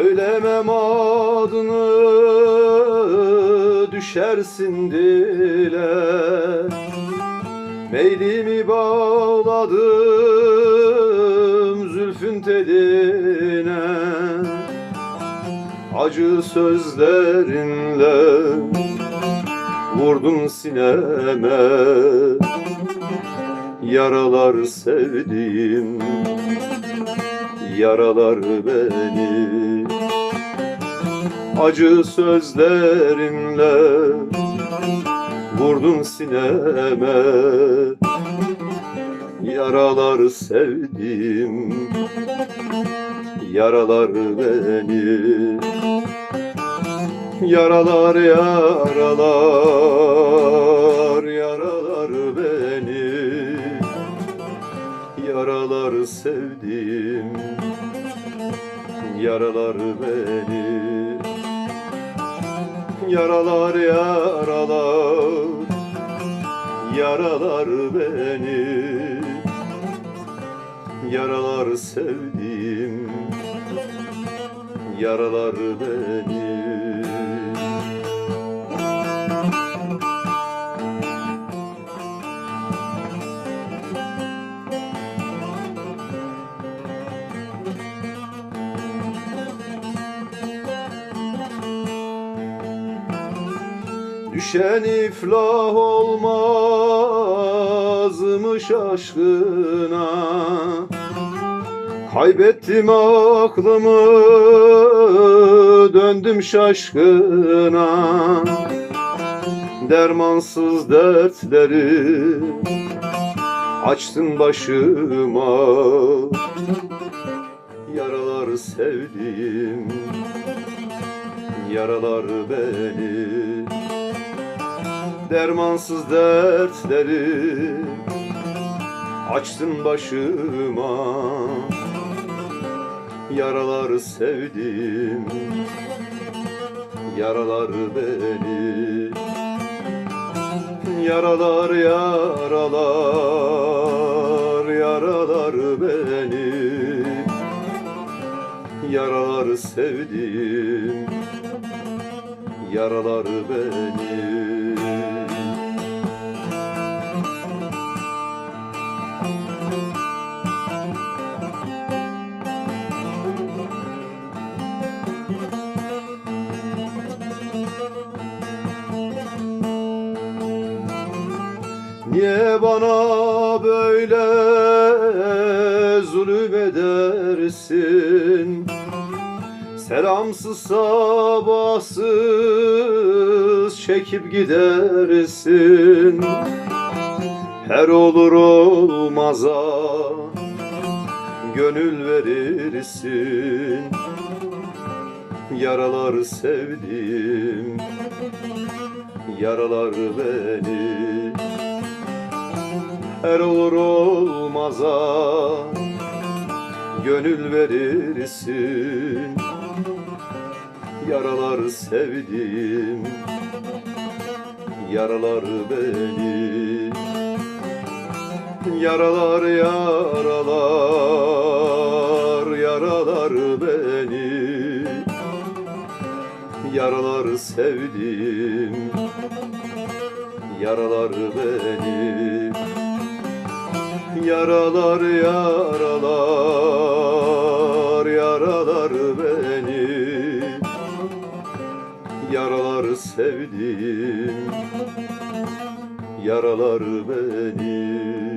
Söylemem adını düşersin dile. Meylimi bağladım zülfün teline. Acı sözlerinle vurdun sineme. Yaralar sevdim Yaralar beni. Acı sözlerimle Vurdun sineme. Yaralar sevdim Yaralar beni. Yaralar yaralar Yaralar Yaralar sevdim. Yaralar beni. Yaralar yaralar. Yaralar beni. Yaralar sevdim. Yaralar beni Düşen iflah olmazmış aşkına Kaybettim aklımı döndüm şaşkına. Dermansız dertleri açtın başıma. Yaralar sevdim Yaralar beni Dermansız dertleri. Açtın başıma Yaralar sevdim Yaralar beni. Yaralar yaralar Yaralar beni. Yaralar sevdim Yaralar beni Niye bana böyle zulüm edersin? Selamsız sabahsız çekip gidersin. Her olur olmaza gönül verirsin. Yaralar sevdim Yaralar beni her olur olmaza gönül verirsin. Yaralar sevdim Yaralar beni Yaralar yaralar Yaralar beni Yaralar sevdim Yaralar beni Yaralar yaralar Yaralar beni. Yaralar sevdim Yaralar beni